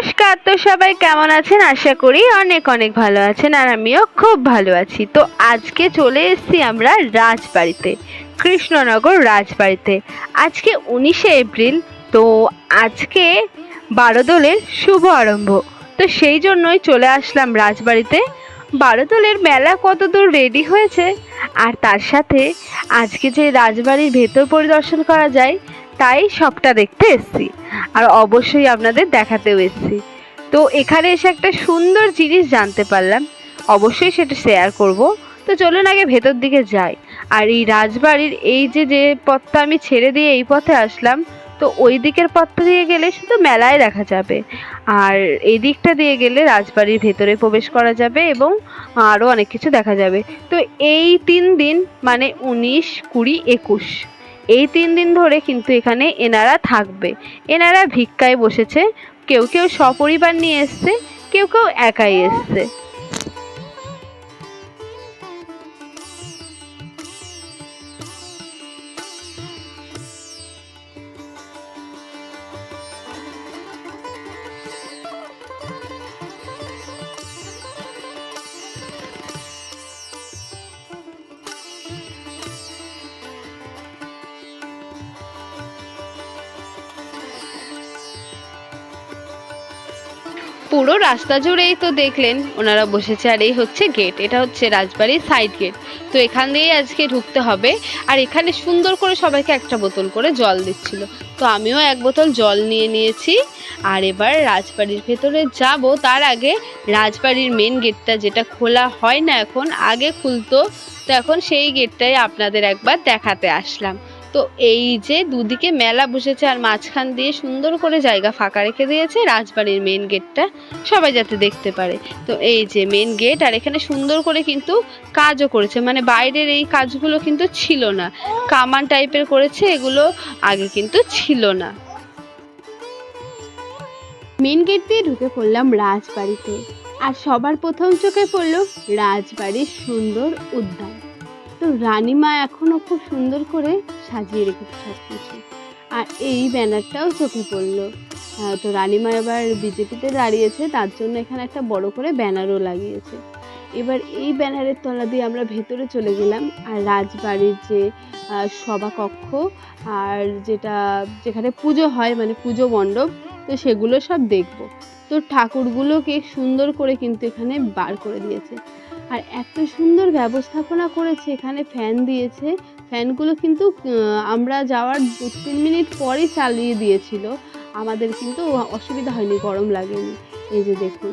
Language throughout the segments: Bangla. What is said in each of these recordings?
নমস্কার, তো সবাই কেমন আছেন? আশা করি অনেক অনেক ভালো আছেন আর আমিও খুব ভালো আছি। তো আজকে চলে এসেছি আমরা রাজবাড়িতে, কৃষ্ণনগর রাজবাড়িতে। আজকে উনিশে এপ্রিল, তো আজকে বারোদলের শুভ আরম্ভ। তো সেই জন্যই চলে আসলাম রাজবাড়িতে। বারোদলের মেলা কতদূর রেডি হয়েছে? আর তার সাথে আজকে যে রাজবাড়ির ভেতর পরিদর্শন করা যায় তাই সবটা দেখতে এসেছি। আর অবশ্যই আপনাদের দেখাতেও এসেছি। তো এখানে এসে একটা সুন্দর জিনিস জানতে পারলাম। অবশ্যই সেটা শেয়ার করব। তো চলুন আগে ভেতর দিকে যাই। আর এই রাজবাড়ির এই যে যে পথটা আমি ছেড়ে দিয়ে এই পথে আসলাম, তো ওই দিকের পথটা দিয়ে গেলে শুধু মেলায় দেখা যাবে। আর এই দিকটা দিয়ে গেলে রাজবাড়ির ভেতরে প্রবেশ করা যাবে এবং আরও অনেক কিছু দেখা যাবে। তো এই তিন দিন মানে উনিশ, কুড়ি, একুশ। এই তিন দিন ধরে কিন্তু এখানে এনারা থাকবে। এনারা ভিক্ষায় বসেছে, কেউ কেউ সপরিবার নিয়ে এসছে, কেউ কেউ একাই এসছে। পুরো রাস্তা জুড়েই তো দেখলেন ওনারা বসেছে আর এই হচ্ছে গেট এটা হচ্ছে রাজবাড়ির সাইড গেট তো এখান দিয়েই আজকে ঢুকতে হবে আর এখানে সুন্দর করে সবাইকে একটা বোতল করে জল দিচ্ছিল। তো আমিও এক বোতল জল নিয়ে নিয়েছি আর এবার রাজবাড়ির ভেতরে যাব। তার আগে রাজবাড়ির মেন গেটটা যেটা খোলা হয় না এখন, আগে খুলতো। তো এখন সেই গেটটাই আপনাদের একবার দেখাতে আসলাম। তো এই যে দুদিকে মেলা বসেছে আর মাঝখান দিয়ে সুন্দর করে জায়গা ফাঁকা রেখে দিয়েছে রাজবাড়ির মেন গেটটা সবাই যাতে দেখতে পারে। তো এই যে মেন গেট আর এখানে সুন্দর করে কিন্তু কাজও করেছে। মানে বাইরের এই কাজগুলো কিন্তু ছিল না। কামান টাইপের করেছে, এগুলো আগে কিন্তু ছিল না। মেন গেট দিয়ে ঢুকে পড়লাম রাজবাড়িতে। আর সবার প্রথম চোখে পড়ল রাজবাড়ির সুন্দর উদ্যান। তো রানীমা এখনও খুব সুন্দর করে সাজিয়ে রেখেছে সব কিছু আর এই ব্যানারটাও চোখে পড়ল। তো রানীমা এবার বিজেপিতে দাঁড়িয়েছে, তার জন্য এখানে একটা বড় করে ব্যানারও লাগিয়েছে। এবার এই ব্যানারের তলা দিয়ে আমরা ভেতরে চলে গেলাম, আর রাজবাড়ির যে সভাকক্ষ আর যেটা, যেখানে পুজো হয় মানে পুজো মণ্ডপ, তো সেগুলো সব দেখব। তো ঠাকুরগুলোকে সুন্দর করে কিন্তু এখানে বার করে দিয়েছে। আর এত সুন্দর ব্যবস্থাপনা করেছে, এখানে ফ্যান দিয়েছে। ফ্যানগুলো কিন্তু আমরা যাওয়ার দু তিন মিনিট পরই চালিয়ে দিয়েছিল। আমাদের কিন্তু অসুবিধা হয়নি, গরম লাগেনি। এই যে দেখুন,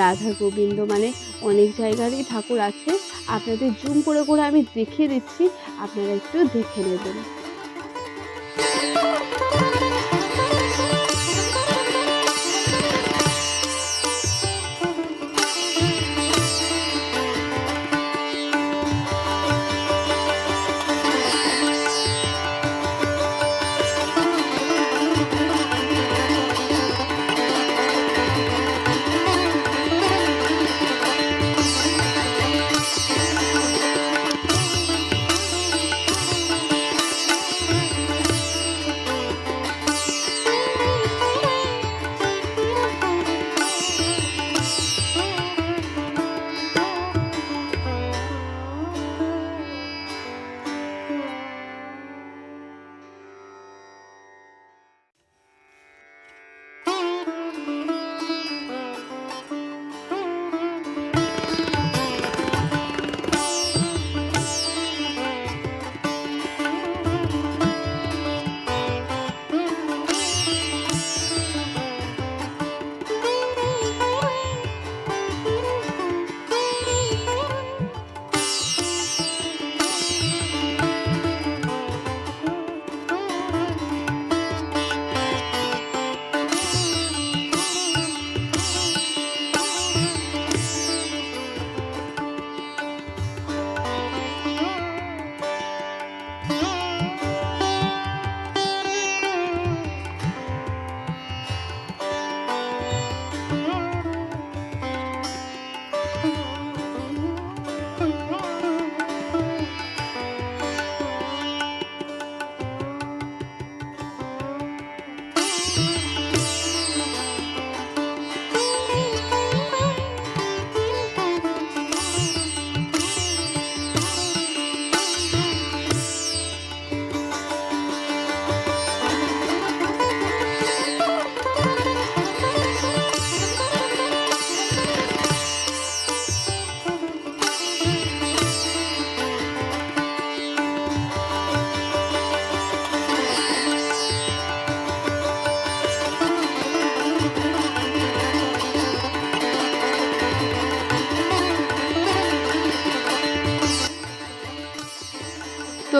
রাধা গোবিন্দ মানে অনেক জায়গারই ঠাকুর আছে। আপনাদের জুম করে করে আমি দেখিয়ে দিচ্ছি, আপনারা একটু দেখে নেবেন।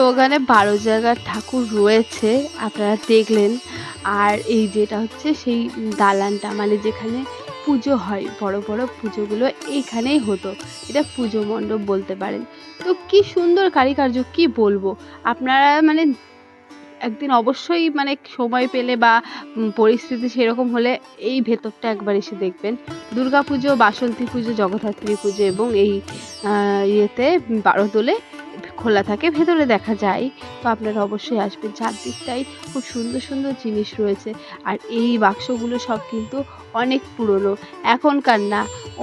ওখানে বারো জায়গার ঠাকুর রয়েছে, আপনারা দেখলেন। আর এই যেটা হচ্ছে সেই দালানটা মানে যেখানে পুজো হয়, বড় বড় পুজোগুলো এইখানেই হতো। এটা পুজো মণ্ডপ বলতে পারেন। তো কি সুন্দর কারিকার্য, কি বলব? আপনারা মানে একদিন অবশ্যই মানে সময় পেলে বা পরিস্থিতি সেরকম হলে এই ভেতরটা একবার এসে দেখবেন। দুর্গা পুজো বাসন্তী পুজো, জগদ্ধাত্রী পুজো এবং এই ইয়েতে বারোদোলে খোলা থাকে, ভেতরে দেখা যায়। তো আপনারা অবশ্যই আসবেন। চারদিকটাই খুব সুন্দর সুন্দর জিনিস রয়েছে। আর এই বাক্সগুলো সব কিন্তু অনেক পুরনো। এখনকার না,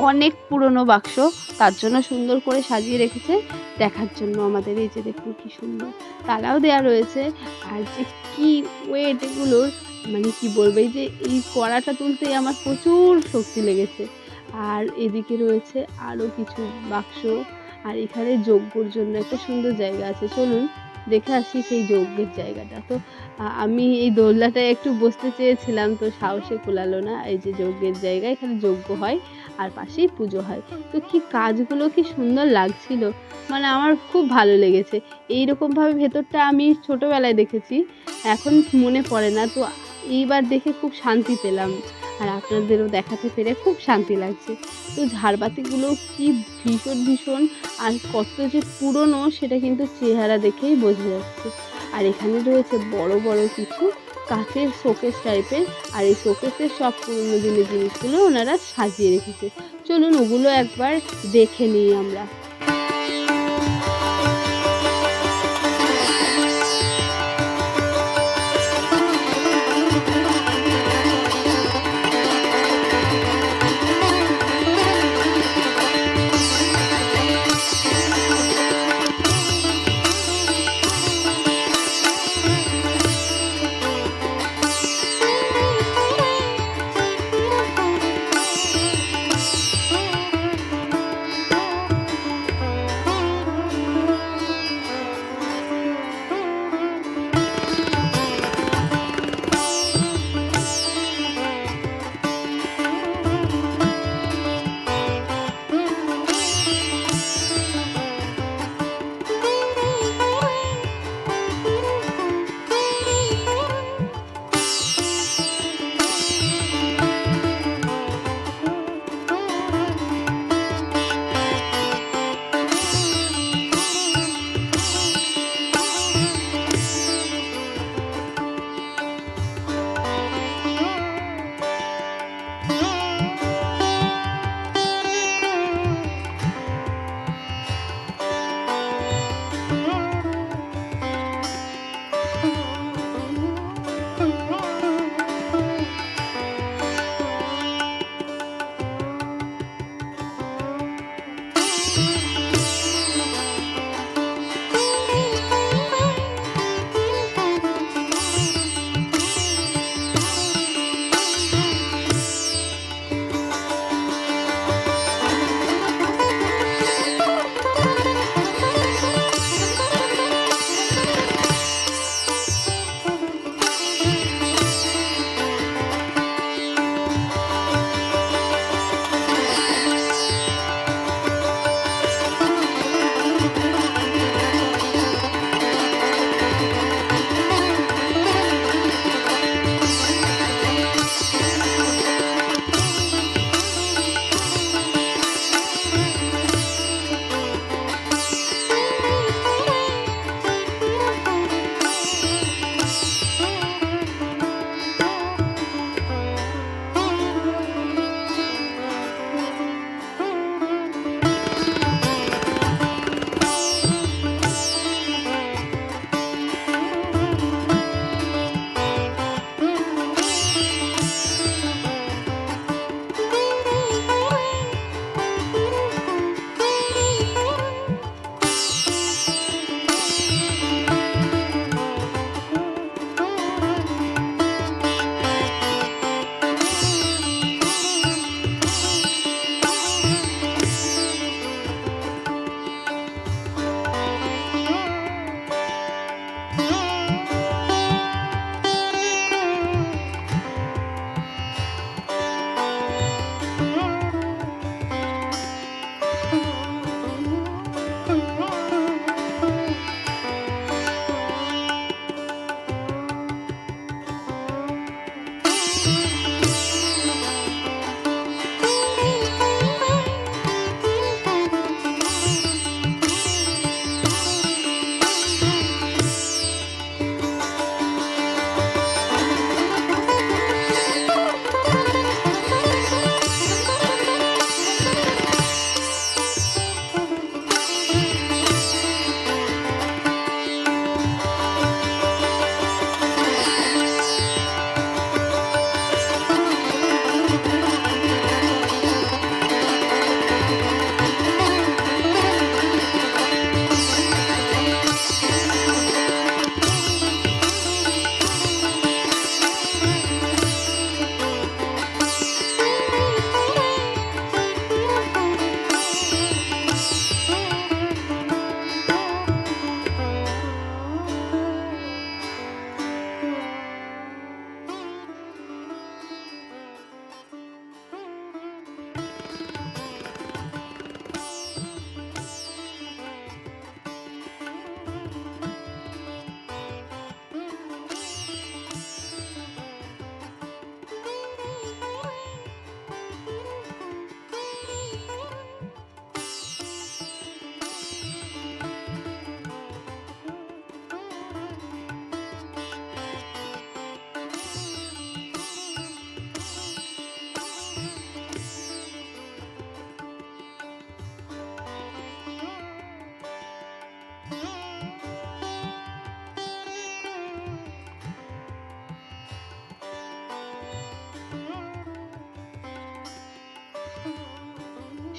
অনেক পুরনো বাক্স। তার জন্য সুন্দর করে সাজিয়ে রেখেছে। দেখার জন্য আমাদের এই যে দেখুন কি সুন্দর তালাও দেওয়া রয়েছে। আর যে কি ওয়েট এগুলোর মানে কি বলবে যে এই কড়াটা তুলতেই আমার প্রচুর শক্তি লেগেছে। আর এদিকে রয়েছে আরও কিছু বাক্স। আর এখানে যজ্ঞর জন্য একটা সুন্দর জায়গা আছে। চলুন দেখে আসি সেই যজ্ঞের জায়গাটা। তো আমি এই দোলনাটায় একটু বসতে চেয়েছিলাম, তো সাহসে কুলালো না। এই যে যজ্ঞের জায়গা, এখানে যজ্ঞ হয় আর পাশেই পুজো হয়। তো কি কাজগুলো কি সুন্দর লাগছিল? মানে আমার খুব ভালো লেগেছে। এইরকমভাবে ভেতরটা আমি ছোটোবেলায় দেখেছি, এখন মনে পড়ে না। তো এইবার দেখে খুব শান্তি পেলাম। আর আপনাদেরও দেখাতে পেরে খুব শান্তি লাগছে। তো ঝাড়বাতিগুলো কি ভীষণ ভীষণ আর কত যে পুরনো সেটা কিন্তু চেহারা দেখেই বোঝা যাচ্ছে। আর এখানে রয়েছে বড় বড় কিছু কাঁচের শোকেস টাইপের আর এই শোকেসের সব পুরনো দিনের জিনিসগুলো ওনারা সাজিয়ে রেখেছে। চলুন ওগুলো একবার দেখে নিই আমরা।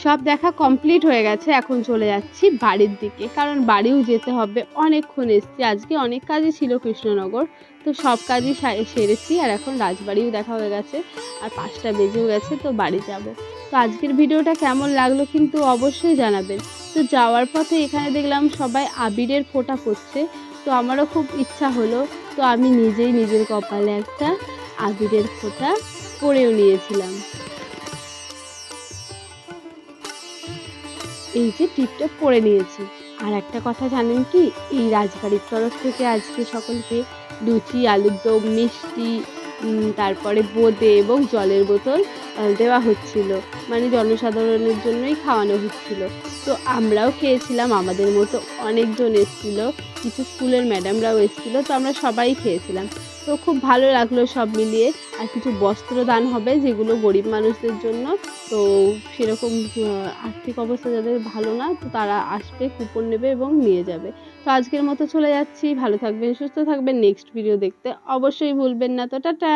সব দেখা কমপ্লিট হয়ে গেছে, এখন চলে যাচ্ছি বাড়ির দিকে। কারণ বাড়িও যেতে হবে, অনেকক্ষণ এসছি। আজকে অনেক কাজই ছিল কৃষ্ণনগর, তো সব কাজই সেরেছি আর এখন রাজবাড়িও দেখা হয়ে গেছে আর পাঁচটা বেজেও গেছে, তো বাড়ি যাব। তো আজকের ভিডিওটা কেমন লাগল কিন্তু অবশ্যই জানাবেন। তো যাওয়ার পথে এখানে দেখলাম সবাই আবিরের ফোঁটা পড়ছে তো আমারও খুব ইচ্ছা হলো, তো আমি নিজেই নিজের কপালে একটা আবিরের ফোঁটা পরেও নিয়েছিলাম। এই যে টিপটা পরে নিয়েছি। আর একটা কথা জানেন কি? এই রাজবাড়ির তরফ থেকে আজকে সকলকে লুচি, আলুর দম, মিষ্টি তারপরে বোঁদে এবং জলের বোতল দেওয়া হচ্ছিল। মানে জনসাধারণের জন্যই খাওয়ানো হচ্ছিল। তো আমরাও খেয়েছিলাম, আমাদের মতো অনেকজন এসেছিল। কিছু স্কুলের ম্যাডামরাও এসেছিল, তো আমরা সবাই খেয়েছিলাম। তো খুব ভালো লাগল সব মিলিয়ে। আর কিছু বস্ত্র দান হবে যেগুলো গরিব মানুষদের জন্য। তো সেরকম আর্থিক অবস্থা যাদের ভালো না, তো তারা আসবে, কুপন নেবে এবং নিয়ে যাবে। তো আজকের মতো চলে যাচ্ছি। ভালো থাকবেন, সুস্থ থাকবেন। নেক্সট ভিডিও দেখতে অবশ্যই ভুলবেন না। তো টাটা!